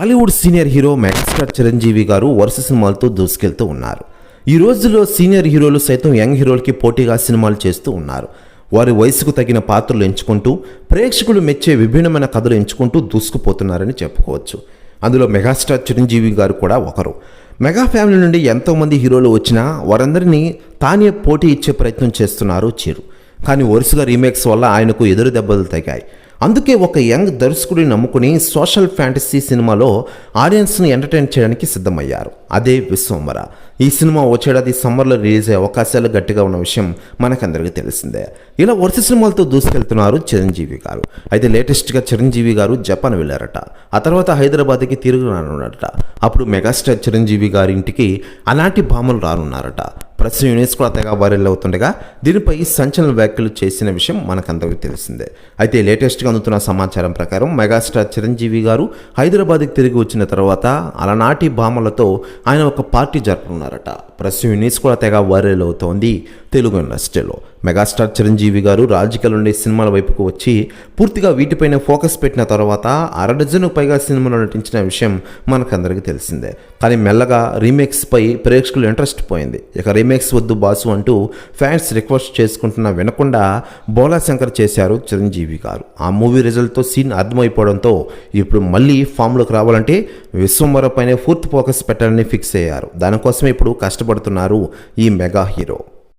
Tollywood senior hero megastar Chiranjeevi garu వరుస సినిమాలతో దూసుకెళ్తూ ఉన్నారు. ఈ రోజుల్లో సీనియర్ హీరోలు సైతం యంగ్ హీరోలకి పోటీగా సినిమాలు చేస్తూ ఉన్నారు. వారి వయసుకు తగిన పాత్రలు ఎంచుకుంటూ ప్రేక్షకులు మెచ్చే విభిన్నమైన కథలు ఎంచుకుంటూ దూసుకుపోతున్నారని చెప్పుకోవచ్చు. అందులో మెగాస్టార్ చిరంజీవి గారు కూడా ఒకరు. మెగా ఫ్యామిలీ నుండి ఎంతోమంది హీరోలు వచ్చినా వారందరినీ తానే పోటీ ఇచ్చే ప్రయత్నం చేస్తున్నారు చిరు. కానీ వరుసగా రీమేక్స్ వల్ల ఆయనకు ఎదురు దెబ్బలు తగ్గాయి అందుకే ఒక యంగ్ దర్శకుడిని నమ్ముకుని సోషల్ ఫ్యాంటసీ సినిమాలో ఆడియన్స్ని ఎంటర్టైన్ చేయడానికి సిద్ధమయ్యారు. అదే విశ్వంబర ఈ సినిమా వచ్చేడాది సమ్మర్లో రిలీజ్ అయ్యే అవకాశాలు గట్టిగా ఉన్న విషయం మనకందరికీ తెలిసిందే. ఇలా వరుస సినిమాలతో దూసుకెళ్తున్నారు చిరంజీవి గారు. అయితే లేటెస్ట్గా చిరంజీవి గారు జపాన్ వెళ్ళారట. ఆ తర్వాత హైదరాబాద్కి తిరుగు రానున్నారట. అప్పుడు మెగాస్టార్ చిరంజీవి గారి ఇంటికి అలాంటి భామలు రానున్నారట. ప్రస్తుత యూనిట్స్ కూడా తెగ వైరల్ అవుతుండగా దీనిపై సంచలన వ్యాఖ్యలు చేసిన విషయం మనకందరికీ తెలిసిందే. అయితే లేటెస్ట్గా అందుతున్న సమాచారం ప్రకారం మెగాస్టార్ చిరంజీవి గారు హైదరాబాద్కి తిరిగి వచ్చిన తర్వాత అలనాటి భామలతో ఆయన ఒక పార్టీ జరుపుకున్నారట. యూనిట్స్ కూడా తెగ వైరల్ అవుతోంది. తెలుగు ఇండస్ట్రీలో మెగాస్టార్ చిరంజీవి గారు రాజకీయాల నుండి సినిమాల వైపుకు వచ్చి పూర్తిగా వీటిపైన ఫోకస్ పెట్టిన తర్వాత అర డజను పైగా సినిమాలో నటించిన విషయం మనకందరికీ తెలిసిందే. కానీ మెల్లగా రీమేక్స్ పై ప్రేక్షకులు ఇంట్రెస్ట్ పోయింది. ఇక రీమేక్స్ వద్దు బాసు అంటూ ఫ్యాన్స్ రిక్వెస్ట్ చేసుకుంటున్నా వినకుండా బోలా శంకర్ చేశారు చిరంజీవి గారు. ఆ మూవీ రిజల్ట్తో సీన్ అర్థమైపోవడంతో ఇప్పుడు మళ్ళీ ఫామ్లోకి రావాలంటే విశ్వంబర పూర్తి ఫోకస్ పెట్టాలని ఫిక్స్ అయ్యారు. దానికోసమే ఇప్పుడు కష్టపడుతున్నారు ఈ మెగా హీరో.